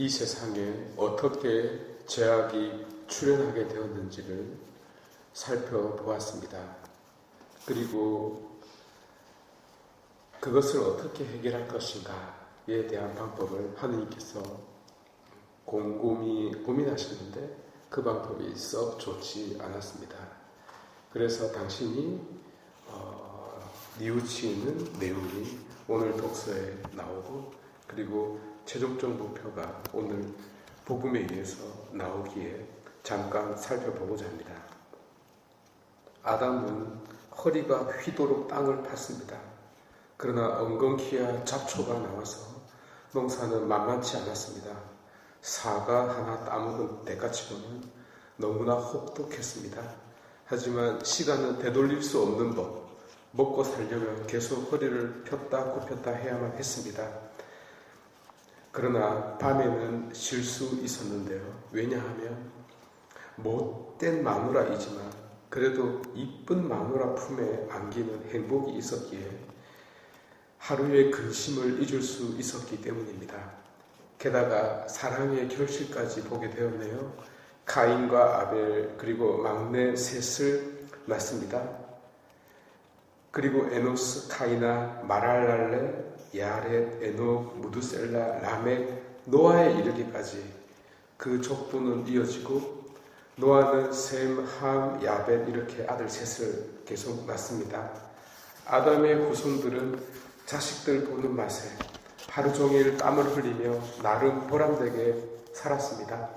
이 세상에 어떻게 죄악이 출현하게 되었는지를 살펴보았습니다. 그리고 그것을 어떻게 해결할 것인가에 대한 방법을 하느님께서 곰곰이 고민하시는데 그 방법이 썩 좋지 않았습니다. 그래서 당신이 어, 뉘우치는 내용이 오늘 독서에 나오고 그리고 최종적 목표가 오늘 복음에 의해서 나오기에 잠깐 살펴보고자 합니다. 아담은 허리가 휘도록 땅을 팠습니다. 그러나 엉겅퀴와 잡초가 나와서 농사는 만만치 않았습니다. 사과 하나 따먹은 때까치고는 너무나 혹독했습니다. 하지만 시간은 되돌릴 수 없는 법, 먹고 살려면 계속 허리를 폈다 굽혔다 해야만 했습니다. 그러나 밤에는 쉴 수 있었는데요. 왜냐하면 못된 마누라이지만 그래도 이쁜 마누라 품에 안기는 행복이 있었기에 하루의 근심을 잊을 수 있었기 때문입니다. 게다가 사랑의 결실까지 보게 되었네요. 가인과 아벨 그리고 막내 셋을 낳습니다. 그리고 에노스, 카이나, 마랄랄레, 야렛, 에녹, 무드셀라, 라멕, 노아에 이르기까지 그 족보는 이어지고 노아는 셈, 함, 야벳 이렇게 아들 셋을 계속 낳습니다. 아담의 후손들은 자식들 보는 맛에 하루 종일 땀을 흘리며 나름 보람되게 살았습니다.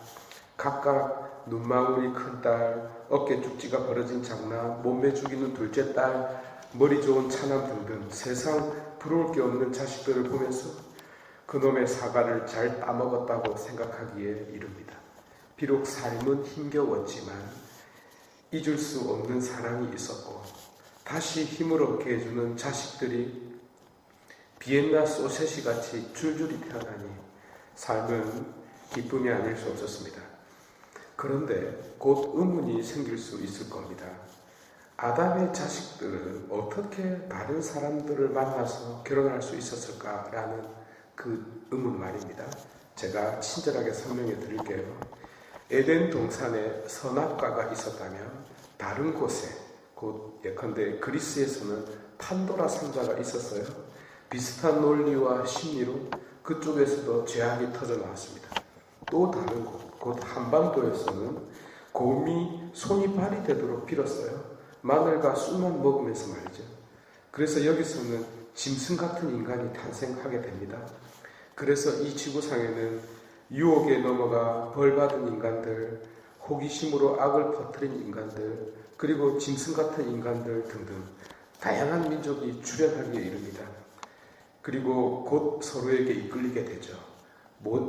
각각 눈망울이 큰 딸, 어깨 쭉지가 벌어진 장남, 몸매 죽이는 둘째 딸, 머리 좋은 차남 등등 세상 부러울 게 없는 자식들을 보면서 그놈의 사과를 잘 따먹었다고 생각하기에 이릅니다. 비록 삶은 힘겨웠지만 잊을 수 없는 사랑이 있었고 다시 힘을 얻게 해주는 자식들이 비엔나 소세지 같이 줄줄이 태어나니 삶은 기쁨이 아닐 수 없었습니다. 그런데 곧 의문이 생길 수 있을 겁니다. 아담의 자식들은 어떻게 다른 사람들을 만나서 결혼할 수 있었을까라는 그 의문 말입니다. 제가 친절하게 설명해 드릴게요. 에덴 동산에 선악과가 있었다면 다른 곳에 곧 예컨대 그리스에서는 판도라 상자가 있었어요. 비슷한 논리와 심리로 그쪽에서도 죄악이 터져 나왔습니다. 또 다른 곳, 곧 한반도에서는 곰이 손이 발이 되도록 빌었어요. 마늘과 쑥만 먹으면서 말이죠. 그래서 여기서는 짐승 같은 인간이 탄생하게 됩니다. 그래서 이 지구상에는 유혹에 넘어가 벌받은 인간들, 호기심으로 악을 퍼뜨린 인간들, 그리고 짐승 같은 인간들 등등 다양한 민족이 출현하기에 이릅니다. 그리고 곧 서로에게 이끌리게 되죠.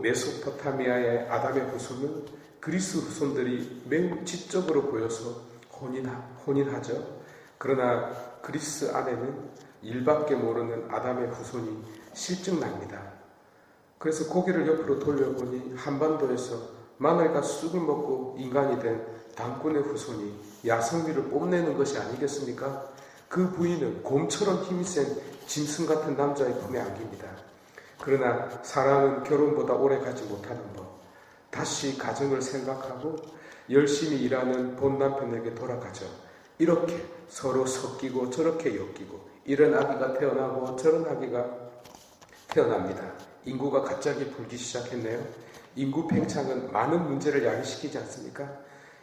메소포타미아의 아담의 후손은 그리스 후손들이 매우 지적으로 보여서 혼인하, 혼인하죠. 그러나 그리스 안에는 일밖에 모르는 아담의 후손이 실증납니다. 그래서 고개를 옆으로 돌려보니 한반도에서 마늘과 쑥을 먹고 인간이 된 당꾼의 후손이 야성미를 뽐내는 것이 아니겠습니까? 그 부인은 곰처럼 힘이 센 짐승 같은 남자의 품에 안깁니다. 그러나 사랑은 결혼보다 오래 가지 못하는 법. 다시 가정을 생각하고 열심히 일하는 본 남편에게 돌아가죠. 이렇게 서로 섞이고 저렇게 엮이고 이런 아기가 태어나고 저런 아기가 태어납니다. 인구가 갑자기 불기 시작했네요. 인구 팽창은 많은 문제를 야기시키지 않습니까?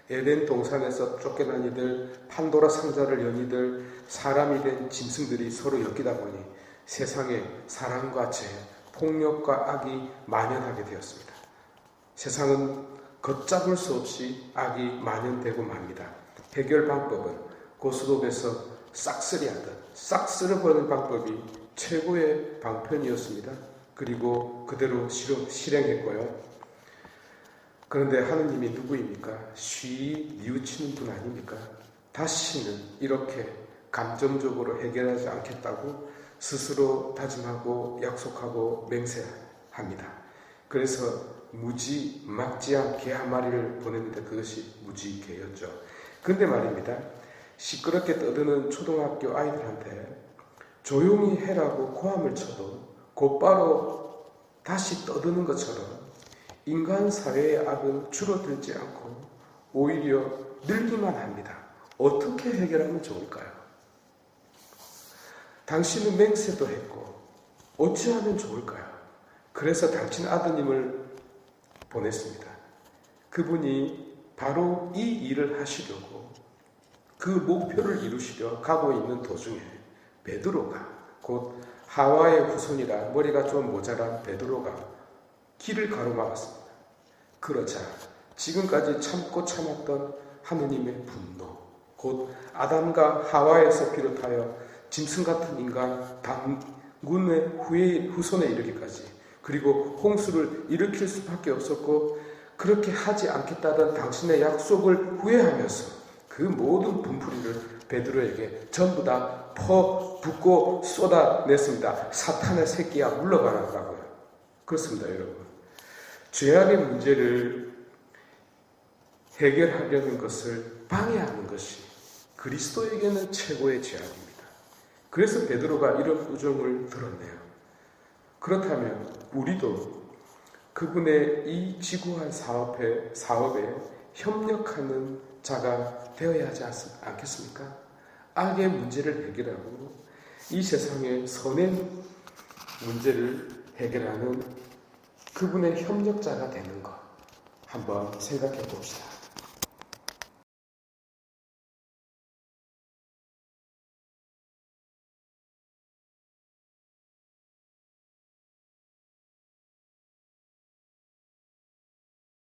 에덴 동산에서 쫓겨난 이들, 판도라 상자를 연 이들, 사람이 된 짐승들이 서로 엮이다 보니 세상에 사랑과 죄, 폭력과 악이 만연하게 되었습니다. 세상은 걷잡을 수 없이 악이 만연되고 맙니다. 해결 방법은 고스톱에서 싹쓸이 하듯 싹 쓸어버리는 방법이 최고의 방편이었습니다. 그리고 그대로 실행했고요. 그런데 하느님이 누구입니까? 쉬 뉘우치는 분 아닙니까? 다시는 이렇게 감정적으로 해결하지 않겠다고 스스로 다짐하고 약속하고 맹세합니다. 그래서 무지 막지한 개 한 마리를 보냈는데 그것이 무지 개였죠. 근데 말입니다. 시끄럽게 떠드는 초등학교 아이들한테 조용히 해라고 고함을 쳐도 곧바로 다시 떠드는 것처럼 인간 사회의 악은 줄어들지 않고 오히려 늘기만 합니다. 어떻게 해결하면 좋을까요? 당신은 맹세도 했고 어찌하면 좋을까요? 그래서 당신 아드님을 보냈습니다. 그분이 바로 이 일을 하시려고 그 목표를 이루시려 가고 있는 도중에 베드로가 곧 하와의 후손이라 머리가 좀 모자란 베드로가 길을 가로막았습니다. 그러자 지금까지 참고 참았던 하느님의 분노, 곧 아담과 하와에서 비롯하여 짐승 같은 인간 후에 후손에 이르기까지 그리고 홍수를 일으킬 수밖에 없었고 그렇게 하지 않겠다던 당신의 약속을 후회하면서 그 모든 분풀이를 베드로에게 전부 다 퍼붓고 쏟아냈습니다. 사탄의 새끼야 물러가라고요. 그렇습니다, 여러분. 죄악의 문제를 해결하려는 것을 방해하는 것이 그리스도에게는 최고의 죄악입니다. 그래서 베드로가 이런 우정을 들었네요. 그렇다면 우리도 그분의 이 지구한 사업에, 사업에 협력하는 자가 되어야 하지 않- 않겠습니까? 악의 문제를 해결하고 이 세상의 선의 문제를 해결하는 그분의 협력자가 되는 것 한번 생각해 봅시다.